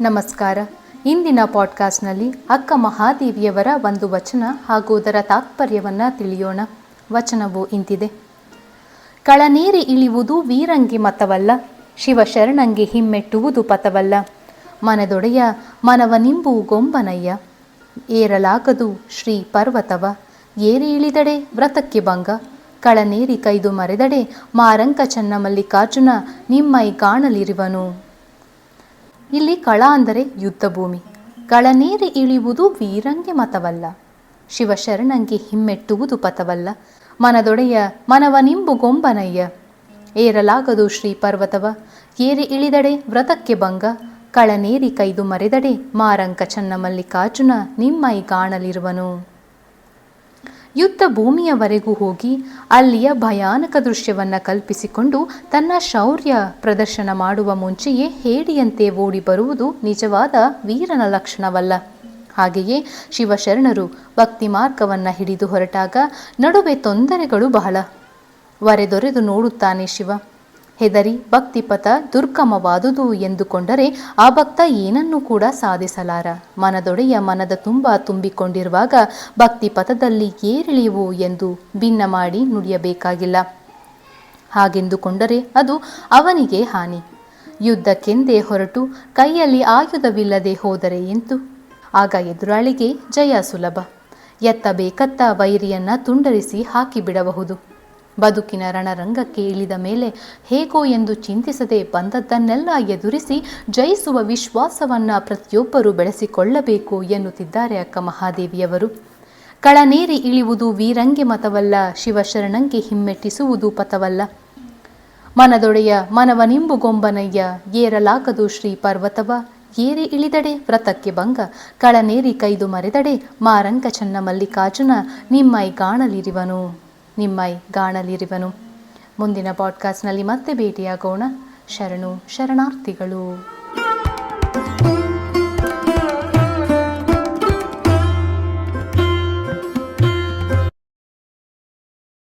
ನಮಸ್ಕಾರ. ಇಂದಿನ ಪಾಡ್ಕಾಸ್ಟ್ನಲ್ಲಿ ಅಕ್ಕ ಮಹಾದೇವಿಯವರ ಒಂದು ವಚನ ಹಾಗೂ ಅದರ ತಾತ್ಪರ್ಯವನ್ನು ತಿಳಿಯೋಣ. ವಚನವು ಇಂತಿದೆ. ಕಳನೀರಿ ಇಳಿಯುವುದು ವೀರಂಗಿ ಮತವಲ್ಲ, ಶಿವಶರಣಂಗೆ ಹಿಮ್ಮೆಟ್ಟುವುದು ಪಥವಲ್ಲ. ಮನದೊಡೆಯ ಮನವ ನಿಂಬು ಗೊಂಬನಯ್ಯ. ಏರಲಾಗದು ಶ್ರೀ ಪರ್ವತವ, ಏರಿ ಇಳಿದಡೆ ವ್ರತಕ್ಕೆ ಭಂಗ. ಕಳನೇರಿ ಕೈದು ಮರೆದಡೆ ಮಾರಂಕ ಚನ್ನ ಮಲ್ಲಿಕಾರ್ಜುನ ನಿಮ್ಮೈ ಕಾಣಲಿರುವನು. ಇಲ್ಲಿ ಕಳ ಅಂದರೆ ಯುದ್ಧ ಭೂಮಿ ಕಳನೇರಿ ಇಳಿಯುವುದು ವೀರಂಗೆ ಮತವಲ್ಲ. ಶಿವಶರಣಂಗೆ ಹಿಮ್ಮೆಟ್ಟುವುದು ಪಥವಲ್ಲ. ಮನದೊಡೆಯ ಮನವನಿಂಬು ಗೊಂಬನಯ್ಯ. ಏರಲಾಗದು ಶ್ರೀ ಪರ್ವತವ ಏರಿ ಇಳಿದಡೆ ವ್ರತಕ್ಕೆ ಭಂಗ. ಕಳನೇರಿ ಕೈದು ಮರೆದಡೆ ಮಾರಂಕ ಚನ್ನಮಲ್ಲಿಕಾರ್ಜುನ ನಿಮ್ಮೈ ಕಾಣಲಿರುವನು. ಯುದ್ಧ ಭೂಮಿಯವರೆಗೂ ಹೋಗಿ ಅಲ್ಲಿಯ ಭಯಾನಕ ದೃಶ್ಯವನ್ನು ಕಲ್ಪಿಸಿಕೊಂಡು ತನ್ನ ಶೌರ್ಯ ಪ್ರದರ್ಶನ ಮಾಡುವ ಮುಂಚೆಯೇ ಹೇಡಿಯಂತೆ ಓಡಿ ಬರುವುದು ನಿಜವಾದ ವೀರನ ಲಕ್ಷಣವಲ್ಲ. ಹಾಗೆಯೇ ಶಿವಶರಣರು ಭಕ್ತಿ ಮಾರ್ಗವನ್ನು ಹಿಡಿದು ಹೊರಟಾಗ ನಡುವೆ ತೊಂದರೆಗಳು ಬಹಳ. ವರೆದೊರೆದು ನೋಡುತ್ತಾನೆ ಶಿವ. ಹೆದರಿ ಭಕ್ತಿಪಥ ದುರ್ಗಮವಾದುದು ಎಂದುಕೊಂಡರೆ ಆ ಭಕ್ತ ಏನನ್ನೂ ಕೂಡ ಸಾಧಿಸಲಾರ. ಮನದೊಡೆಯ ಮನದ ತುಂಬ ತುಂಬಿಕೊಂಡಿರುವಾಗ ಭಕ್ತಿಪಥದಲ್ಲಿ ಏರಿಳಿಯುವು ಎಂದು ಭಿನ್ನ ಮಾಡಿ ನುಡಿಯಬೇಕಾಗಿಲ್ಲ. ಹಾಗೆಂದುಕೊಂಡರೆ ಅದು ಅವನಿಗೆ ಹಾನಿ. ಯುದ್ಧಕ್ಕೆಂದೇ ಹೊರಟು ಕೈಯಲ್ಲಿ ಆಯುಧವಿಲ್ಲದೆ ಹೋದರೆ ಎಂತು? ಆಗ ಎದುರಾಳಿಗೆ ಜಯ ಸುಲಭ. ಎತ್ತಬೇಕತ್ತ ವೈರಿಯನ್ನ ತುಂಡರಿಸಿ ಹಾಕಿಬಿಡಬಹುದು. ಬದುಕಿನ ರಣರಂಗಕ್ಕೆ ಇಳಿದ ಮೇಲೆ ಹೇಗೋ ಎಂದು ಚಿಂತಿಸದೆ ಬಂದದ್ದನ್ನೆಲ್ಲ ಎದುರಿಸಿ ಜಯಿಸುವ ವಿಶ್ವಾಸವನ್ನ ಪ್ರತಿಯೊಬ್ಬರೂ ಬೆಳೆಸಿಕೊಳ್ಳಬೇಕು ಎನ್ನುತ್ತಿದ್ದಾರೆ ಅಕ್ಕ ಮಹಾದೇವಿಯವರು. ಕಳನೇರಿ ಇಳಿಯುವುದು ವೀರಂಗೆ ಮತವಲ್ಲ, ಶಿವಶರಣಂಗೆ ಹಿಮ್ಮೆಟ್ಟಿಸುವುದು ಪಥವಲ್ಲ. ಮನದೊಡೆಯ ಮನವನಿಂಬು ಗೊಂಬನಯ್ಯ, ಏರಲಾಗದು ಶ್ರೀ ಪರ್ವತವ. ಏರಿ ಇಳಿದಡೆ ವ್ರತಕ್ಕೆ ಭಂಗ, ಕಳನೇರಿ ಕೈದು ಮರೆದಡೆ ಮಾರಂಕ ಚನ್ನ ಮಲ್ಲಿಕಾರ್ಜುನ ನಿಮ್ಮೈ ಕಾಣಲಿರುವನು ನಿಮ್ಮೈ ಗಾಣಲಿರುವನು. ಮುಂದಿನ ಪಾಡ್ಕಾಸ್ಟ್ನಲ್ಲಿ ಮತ್ತೆ ಭೇಟಿಯಾಗೋಣ. ಶರಣು ಶರಣಾರ್ಥಿಗಳು.